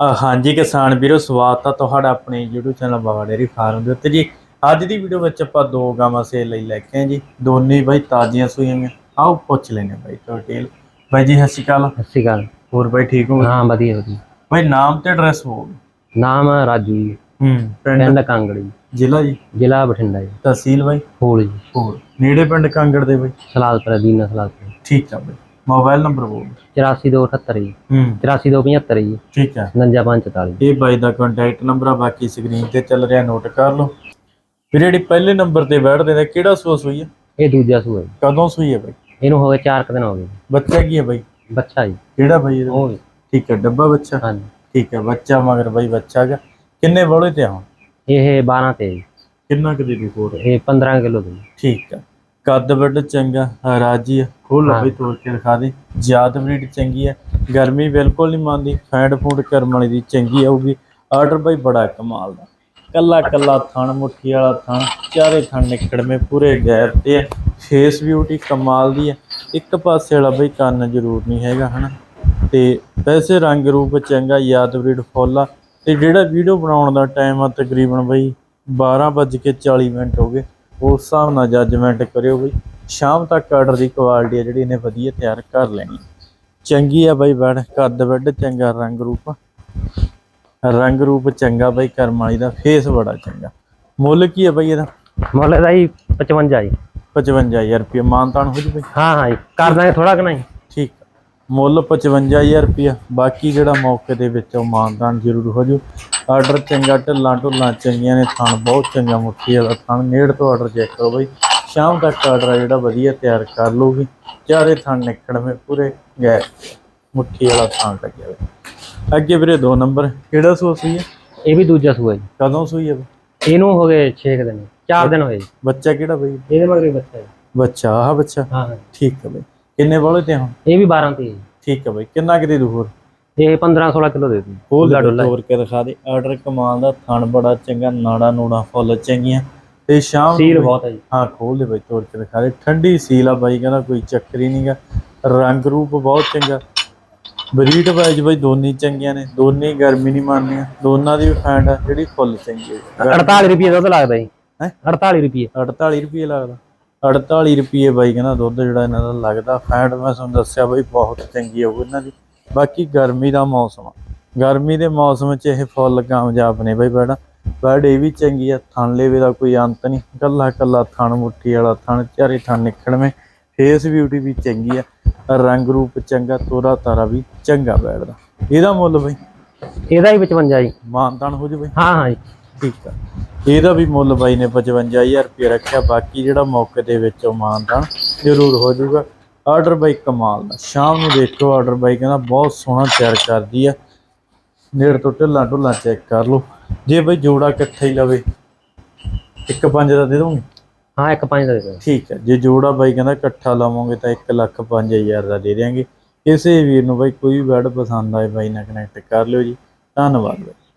ਹਾਂਜੀ ਕਿਸਾਨ ਵੀਰੋ ਸਵਾਗਤ ਆ ਤੁਹਾਡਾ ਆਪਣੇ YouTube channel Baba dairy farm ਦੇ ਉੱਤੇ ਜੀ। ਅੱਜ ਦੀ ਵੀਡੀਓ ਵਿੱਚ ਆਪਾਂ ਦੋ ਗਾਵਾਂ ਸੇਲ ਲਈ ਲੈ ਕੇ ਆਏ ਜੀ। ਦੋਨੇ ਬਾਈ ਤਾਜ਼ੀਆਂ ਸੂਈਆਂ। ਨੇ ਆਓ ਪੁੱਛ ਲੈਨੇ ਬਾਈ ਡਿਟੇਲ ਬਾਈ ਜੀ ਸਤਿ ਸ਼੍ਰੀ ਅਕਾਲ। ਸਤਿ ਸ਼੍ਰੀ ਅਕਾਲ। ਹੋਰ ਬਾਈ ਠੀਕ ਹੋ? ਹਾਂ ਵਧੀਆ ਵਧੀਆ। ਬਾਈ ਨਾਮ ਤੇ ਐਡਰੈਸ ਹੋ ਨਾਮ ਹੈ ਰਾਜੂ ਜੀ। ਹੂੰ ਪਿੰਡ? ਪਿੰਡ ਕਾਂਗੜੀ। ਜ਼ਿਲ੍ਹਾ ਜੀ? ਜ਼ਿਲ੍ਹਾ ਬਠਿੰਡਾ ਜੀ। ਤਹਿਸੀਲ ਬਾਈ? ਫੂਲ ਜੀ। ਹੋਰ ਨੇੜੇ ਪਿੰਡ ਕਾਂਗੜ ਦੇ ਬਾਈ? ਸਲਾਦਪੁਰ ਦੀਨਾ ਸਲਾਦਪੁਰ। ਠੀਕ ਆ ਬਾਈ। ਮੋਬਾਈਲ ਨੰਬਰ ਬੋਲ। 84278 ਜੀ। ਹੂੰ। 84275 ਜੀ। ਠੀਕ ਆ 5544 ਇਹ ਬਾਈ ਦਾ ਕੰਟੈਕਟ ਨੰਬਰ ਆ ਬਾਕੀ ਸਕਰੀਨ ਤੇ ਚੱਲ ਰਿਹਾ ਨੋਟ ਕਰ ਲਓ। ਫਿਰ ਜਿਹੜੀ ਪਹਿਲੇ ਨੰਬਰ ਤੇ ਬੈਠਦੇ ਨੇ ਕਿਹੜਾ ਸੋਸ ਹੋਈ ਹੈ ਇਹ ਦੂਜਾ ਸੂਆ ਜੀ। ਕਦੋਂ ਸੂਈ ਹੈ ਬਾਈ? ਇਹਨੂੰ ਹੋ ਗਏ 4 ਕੁ ਦਿਨ ਹੋ ਗਏ। ਬੱਚਾ ਕੀ ਹੈ ਬਾਈ? ਬੱਚਾ ਜੀ। ਕਿਹੜਾ ਬਾਈ ਇਹਦਾ? ਉਹ। ਠੀਕ ਹੈ ਡੱਬਾ ਬੱਚਾ? ਹਾਂਜੀ। ਠੀਕ ਹੈ ਬੱਚਾ ਮਗਰ ਬਾਈ ਬੱਚਾ ਗਾ ਕਿੰਨੇ ਬੋਲੇ ਤੇ ਆਉਂ ਇਹ 12 ਤੇ। ਕਿੰਨਾ ਕਦੇ ਦੀ ਕੋਰ ਇਹ 15 ਕਿਲੋ ਦੀ। ਠੀਕ ਹੈ। ਕੱਦ ਵੱਡ ਚੰਗਾ ਰਾਜੀ ਖੋਲ। ਬਈ ਤੋੜ ਕੇ ਦਿਖਾ ਦੇ। ਜ਼ਿਆਦਾ ਬਰੀਡ ਚੰਗੀ ਹੈ ਗਰਮੀ ਬਿਲਕੁਲ ਨਹੀਂ ਮੰਨਦੀ। ਫੈਂਡ ਫੂਡ ਕਰਮ ਵਾਲੀ ਦੀ ਚੰਗੀ ਆਊਗੀ। ਆਰਡਰ ਬਾਈ ਬੜਾ ਕਮਾਲ ਦਾ। ਕੱਲਾ ਕੱਲਾ ਥਣ ਮੁੱਠੀ ਵਾਲਾ ਥਣ ਚਾਰੇ ਥਣ ਨਿਕੜਵੇਂ ਪੂਰੇ ਗੈਰ ਤੇ ਹੈ ਫੇਸ ਬਿਊਟੀ ਕਮਾਲ ਦੀ ਹੈ ਇੱਕ ਪਾਸੇ ਵਾਲਾ ਬਈ ਕੰਨ ਜ਼ਰੂਰ ਨਹੀਂ ਹੈਗਾ ਹਨਾ? ਤੇ ਵੈਸੇ ਰੰਗ ਰੂਪ ਚੰਗਾ ਯਾਦ ਬਰੀਡ ਫੁੱਲ ਆ। ਤੇ ਜਿਹੜਾ ਵੀਡੀਓ ਬਣਾਉਣ ਦਾ ਟਾਈਮ ਆ ਤਕਰੀਬਨ ਬਈ 12:40 ਮਿੰਟ ਹੋ ਗਏ। ਉਸ ਹਿਸਾਬ ਨਾਲ ਜੱਜਮੈਂਟ ਕਰਿਓ ਬਈ। ਸ਼ਾਮ ਤੱਕ ਆਰਡਰ ਦੀ ਕੁਆਲਿਟੀ ਆ ਜਿਹੜੀ ਇਹਨੇ ਵਧੀਆ ਤਿਆਰ ਕਰ ਲੈਣੀ। ਚੰਗੀ ਆ ਬਈ ਬੈਡ ਕੱਦ ਬੈਡ ਚੰਗਾ ਰੰਗ ਰੂਪ। ਰੰਗ ਰੂਪ ਚੰਗਾ ਬਈ ਕਰਮ ਵਾਲੀ ਦਾ ਫੇਸ ਬੜਾ ਚੰਗਾ। ਮੁੱਲ ਕੀ ਹੈ ਬਈ ਇਹਦਾ? ਮੁੱਲ ਇਹਦਾ ਜੀ 55 ਜੀ। 55000 ਰੁਪਏ ਮਾਨਤਾਨ ਹੋ ਜੂ ਬਈ। ਹਾਂ ਹਾਂ ਜੀ। ਕਰ ਦਾਂਗੇ ਥੋੜਾ ਕਿ ਨਹੀਂ ਆ। ਮੁੱਲ 55000 ਰੁਪਇਆ। ਬਾਕੀ ਜਿਹੜਾ ਮੌਕੇ ਦੇ ਵਿੱਚ ਉਹ ਮਾਨਦਾਨ ਜ਼ਰੂਰ ਹੋ ਜੂ ਆਰਡਰ ਚੰਗਾ ਢੱਲਾਂ ਢੁੱਲਾਂ ਚੰਗੀਆਂ ਨੇ ਥਣ ਬਹੁਤ ਚੰਗਾ ਮੁੱਠੀ ਵਾਲਾ ਥਣ। ਨੇੜ ਤੋਂ ਆਰਡਰ ਚੈੱਕ ਕਰੋ ਬਈ। ਸ਼ਾਮ ਤੱਕ ਆਰਡਰ ਜਿਹੜਾ ਵਧੀਆ ਤਿਆਰ ਕਰ ਲੂਗੀ ਚਾਰੇ ਥਣ ਨਿਕੜਵੇਂ ਪੂਰੇ ਗਏ ਮੁੱਠੀ ਵਾਲਾ ਥਣ ਲੱਗਿਆ ਹੋਇਆ। ਅੱਗੇ ਵੀਰੇ ਦੋ ਨੰਬਰ ਕਿਹੜਾ ਸੂਸ ਹੈ ਇਹ ਵੀ ਦੂਜਾ ਸੂਆ ਜੀ। ਕਦੋਂ ਸੂਈ ਹੈ? ਇਹਨੂੰ ਹੋ ਗਏ 6 ਦਿਨ। 4 ਦਿਨ ਹੋਏ ਬੱਚਾ ਕਿਹੜਾ ਬਈ? ਇਹਦੇ ਮਗਰ ਬੱਚਾ ਬੱਚਾ ਆਹ ਬੱਚਾ। ਹਾਂ ਹਾਂ। ਠੀਕ ਹੈ ਬਈ। ਕਿੰਨੇ ਵਾਲੇ ਤੇ ਹੁਣ? ਇਹ ਵੀ 12 ਤੇ ਜੀ। ਠੀਕ ਹੈ ਬਈ ਕਿੰਨਾ ਕਿਤੇ ਦੂ ਹੋਰ? ਇਹ 15 16 ਕਿਲੋ ਦੇ ਦੂੰ ਖੋਲ ਡੁੱਲਾ ਦੇ ਤੋੜ ਕੇ ਦਿਖਾ ਦੇ। ਆਰਡਰ ਕਮਾਲ ਦਾ ਥਣ ਬੜਾ ਚੰਗਾ ਨਾੜਾ ਨੂੜਾ ਫੁੱਲ ਚੰਗੀਆਂ। ਤੇ ਸ਼ਾਮ ਸੀਲ ਬਈ- ਬਹੁਤ ਹੈ ਜੀ। ਹਾਂ ਖੋਲ ਦੇ ਬਈ ਤੋੜ ਕੇ ਦਿਖਾ ਦੇ। ਠੰਡੀ ਸੀਲ ਆ ਬਾਈ ਕਹਿੰਦਾ ਕੋਈ ਚੱਕਰ ਹੀ ਨਹੀਂਗਾ। ਰੰਗ ਰੂਪ ਬਹੁਤ ਚੰਗਾ। ਬਰੀਡ ਵਾਈਜ਼ ਬਈ ਦੋਨੀ ਚੰਗੀਆਂ ਨੇ। ਦੋਨੇ ਗਰਮੀ ਨਹੀਂ ਮੰਨਦੀਆਂ ਦੋਨਾਂ ਦੀ ਫੈਂਡ ਆ ਜਿਹੜੀ ਫੁੱਲ ਚੰਗੀ ਹੈ 48 ਰੁਪਏ ਦੁੱਧ ਲੱਗਦਾ ਜੀ। ਹੈਂ? 48 ਰੁਪਏ 48 ਰੁਪਏ ਲੱਗਦਾ। 48 ਰੁਪਏ ਬਾਈ ਕਹਿੰਦਾ ਦੁੱਧ ਜਿਹੜਾ ਇਹਨਾਂ ਦਾ ਲੱਗਦਾ। ਫੈਂਡ ਮੈਂ ਤੁਹਾਨੂੰ ਦੱਸਿਆ ਬਈ ਬਹੁਤ ਚੰਗੀ ਹੋਊ ਇਹਨਾਂ ਦੀ। ਬਾਕੀ ਗਰਮੀ ਦਾ ਮੌਸਮ ਆ। ਗਰਮੀ ਦੇ ਮੌਸਮ 'ਚ ਇਹ ਫੁੱਲ ਕਾਮਯਾਬ ਨੇ ਬਈ ਬੜਾ ਬਰਡ ਇਹ ਵੀ ਚੰਗੀ ਆ ਥਣ ਲੇਵੇ ਦਾ ਕੋਈ ਅੰਤ ਨਹੀਂ। ਕੱਲਾ ਕੱਲਾ ਥਣ ਮੁੱਠੀ ਵਾਲਾ ਥਣ ਚਾਰੇ ਥਣ ਨਿਕੜਵੇਂ ਫੇਸ ਬਿਊਟੀ ਵੀ ਚੰਗੀ ਆ ਰੰਗ ਰੂਪ ਚੰਗਾ ਤੋਰਾ ਤਾਰਾ ਵੀ ਚੰਗਾ ਬੈਠਦਾ ਇਹਦਾ ਮੁੱਲ ਬਈ? ਇਹਦਾ ਹੀ 55 ਜੀ। ਮਾਨਤਾਨ ਹੋ ਜੂ ਬਈ? ਹਾਂ ਹਾਂ ਜੀ। ਠੀਕ ਆ। ਇਹਦਾ ਵੀ ਮੁੱਲ ਬਾਈ ਨੇ 55000 ਰੁਪਏ ਰੱਖਿਆ ਬਾਕੀ ਜਿਹੜਾ ਮੌਕੇ ਦੇ ਵਿੱਚ ਉਹ ਮਾਨਦਾਨ ਜ਼ਰੂਰ ਹੋ ਜਾਊਗਾ। ਆਰਡਰ ਬਾਈ ਕਮਾਲ ਦਾ। ਸ਼ਾਮ ਨੂੰ ਦੇਖੋ ਆਰਡਰ ਬਾਈ ਕਹਿੰਦਾ ਬਹੁਤ ਸੋਹਣਾ ਤਿਆਰ ਕਰਦੀ ਆ। ਨੇੜ ਤੋਂ ਢਿੱਲਾਂ ਢੁੱਲਾਂ ਚੈੱਕ ਕਰ ਲਓ। ਜੇ ਬਾਈ ਜੋੜਾ ਇਕੱਠਾ ਹੀ ਲਵੇ ਇੱਕ ਪੰਜ ਦਾ ਦੇ ਦੋਗੇ? ਹਾਂ ਇੱਕ ਪੰਜ ਦਾ ਦੇ ਦਿਓ ਠੀਕ ਹੈ ਜੇ ਜੋੜਾ ਬਾਈ ਕਹਿੰਦਾ ਇਕੱਠਾ ਲਾਵੋਗੇ ਤਾਂ 1 ਲੱਖ 5000 ਦਾ ਦੇ ਦਿਆਂਗੇ। ਕਿਸੇ ਵੀਰ ਨੂੰ ਬਾਈ ਕੋਈ ਵੀ ਬੈਡ ਪਸੰਦ ਆਏ ਬਾਈ ਨਾਲ ਕਨੈਕਟ ਕਰ ਲਿਓ ਜੀ। ਧੰਨਵਾਦ ਬਾਈ।